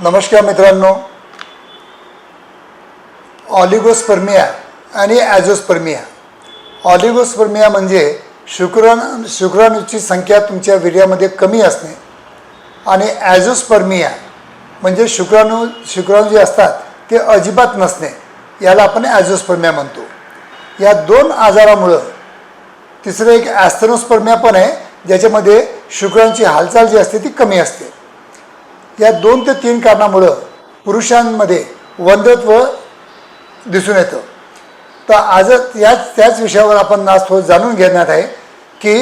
नमस्कार मित्रांनो. ऑलिगोस्पर्मिया आणि ॲझोस्पर्मिया. ऑलिगोस्पर्मिया म्हणजे शुक्राणू शुक्राणूची संख्या तुमच्या वीर्यामध्ये कमी असणे आणि ॲझोस्पर्मिया म्हणजे शुक्राणू शुक्राणू जे असतात ते अजिबात नसणे याला आपण ॲझोस्पर्मिया म्हणतो. या दोन आजारामुळं तिसरं एक ॲस्थेनोस्पर्मिया पण आहे ज्याच्यामध्ये शुक्राणूची हालचाल जी असते ती कमी असते. या दोन ते तीन कारणामुळं पुरुषांमध्ये वंदत्व दिसून येतं. तर आज याच त्याच विषयावर आपण आज थोडं जाणून घेण्यात आहे की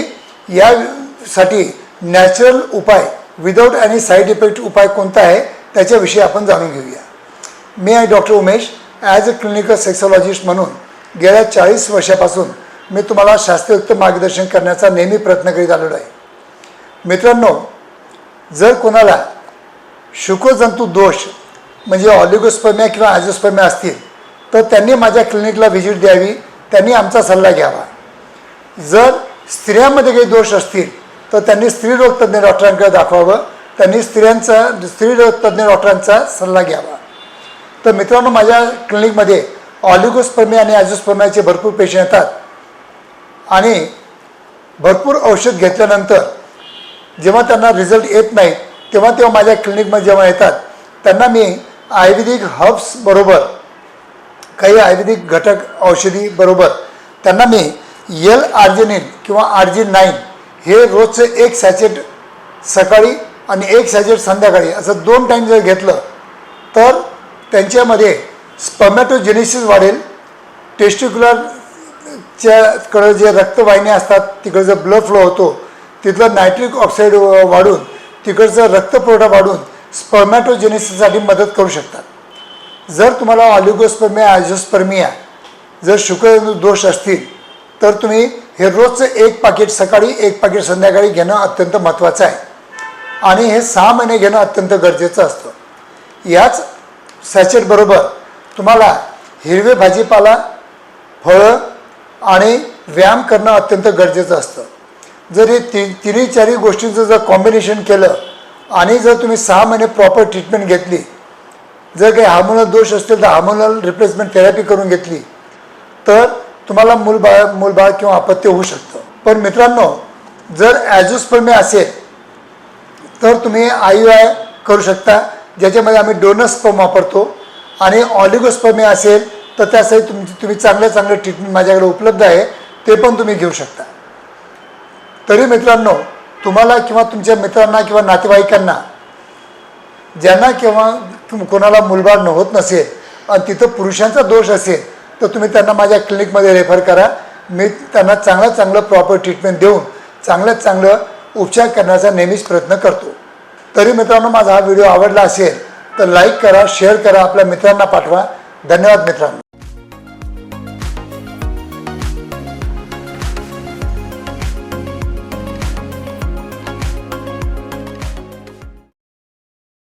यासाठी नॅचरल उपाय विदाऊट आणि साईड इफेक्ट उपाय कोणता आहे त्याच्याविषयी आपण जाणून घेऊया. मी आहे doctor Umesh. As a clinical sexologist म्हणून गेल्या चाळीस वर्षापासून मी तुम्हाला शास्त्रयुक्त मार्गदर्शन करण्याचा नेहमी प्रयत्न करीत आलेलो आहे. मित्रांनो जर कोणाला शुक्रजंतू दोष म्हणजे ऑलिगोस्पर्म्या किंवा ॲझोस्पर्मिया असतील तर त्यांनी माझ्या क्लिनिकला व्हिजिट द्यावी त्यांनी आमचा सल्ला घ्यावा. जर स्त्रियांमध्ये काही दोष असतील तर त्यांनी स्त्रीरोग तज्ज्ञ डॉक्टरांकडे दाखवावं त्यांनी स्त्रियांचा स्त्रीरोग तज्ज्ञ डॉक्टरांचा सल्ला घ्यावा. तर मित्रांनो माझ्या क्लिनिकमध्ये ऑलिगोस्पर्मिया आणि ॲझोस्पर्मियाचे भरपूर पेशंट येतात. आणि भरपूर औषध घेतल्यानंतर जेव्हा त्यांना रिझल्ट येत नाही तेव्हा तेव्हा माझ्या क्लिनिकमध्ये जेव्हा येतात त्यांना मी आयुर्वेदिक हर्ब्स बरोबर काही आयुर्वेदिक घटक औषधी बरोबर त्यांना मी यल आर्जिनिन किंवा आर्जिन नाईन हे रोजचं एक सॅचेट सकाळी आणि एक सॅचेट संध्याकाळी असं दोन टाईम जर घेतलं तर त्यांच्यामध्ये स्पर्मॅटोजेनेसिस वाढेल. टेस्टिक्युलरच्याकडं जे रक्तवाहिन्या असतात तिकडं जो ब्लड फ्लो होतो तिथलं नायट्रिक ऑक्साईड वाढून तिकडचं रक्तपुरवठा वाढून स्पर्मॅटोजेनेसिससाठी मदत करू शकतात. जर तुम्हाला ऑलिगोस्पर्मिया आयझोस्पर्मिया जर शुक्र दोष असतील तर तुम्ही हे रोजचं एक पाकिट सकाळी एक पाकिट संध्याकाळी घेणं अत्यंत महत्त्वाचं आहे. आणि हे सहा महिने घेणं अत्यंत गरजेचं असतं. याच सॅचेटबरोबर तुम्हाला हिरवे भाजीपाला फळं आणि व्यायाम करणं अत्यंत गरजेचं असतं. जर हे ती तिन्ही चारही गोष्टींचं जर कॉम्बिनेशन केलं आणि जर तुम्ही सहा महिने प्रॉपर ट्रीटमेंट घेतली जर काही हार्मोनल दोष असतील तर हार्मोनल रिप्लेसमेंट थेरपी करून घेतली तर तुम्हाला मूलबाळ मूलबाळ किंवा अपत्य होऊ शकतं. पण मित्रांनो जर ॲजोस्पर्मे असेल तर तुम्ही आय यू आय करू शकता ज्याच्यामध्ये आम्ही डोनस स्पर्म वापरतो. आणि ऑलिगोस्पर्मे असेल तर त्यासाठी तुमची तुम्ही चांगले चांगलं ट्रीटमेंट माझ्याकडे उपलब्ध आहे ते पण तुम्ही घेऊ शकता. तरी मित्रांनो तुम्हाला किंवा तुमच्या मित्रांना किंवा नातेवाईकांना ज्यांना किंवा तुम कोणाला मुलबाळ न होत नसेल आणि तिथं पुरुषांचा दोष असेल तर तुम्ही त्यांना माझ्या क्लिनिकमध्ये रेफर करा. मी त्यांना चांगलं चांगलं प्रॉपर ट्रीटमेंट देऊन चांगल्यात चांगलं उपचार करण्याचा नेहमीच प्रयत्न करतो. तरी मित्रांनो माझा हा व्हिडिओ आवडला असेल तर लाईक करा शेअर करा आपल्या मित्रांना पाठवा. धन्यवाद मित्रांनो.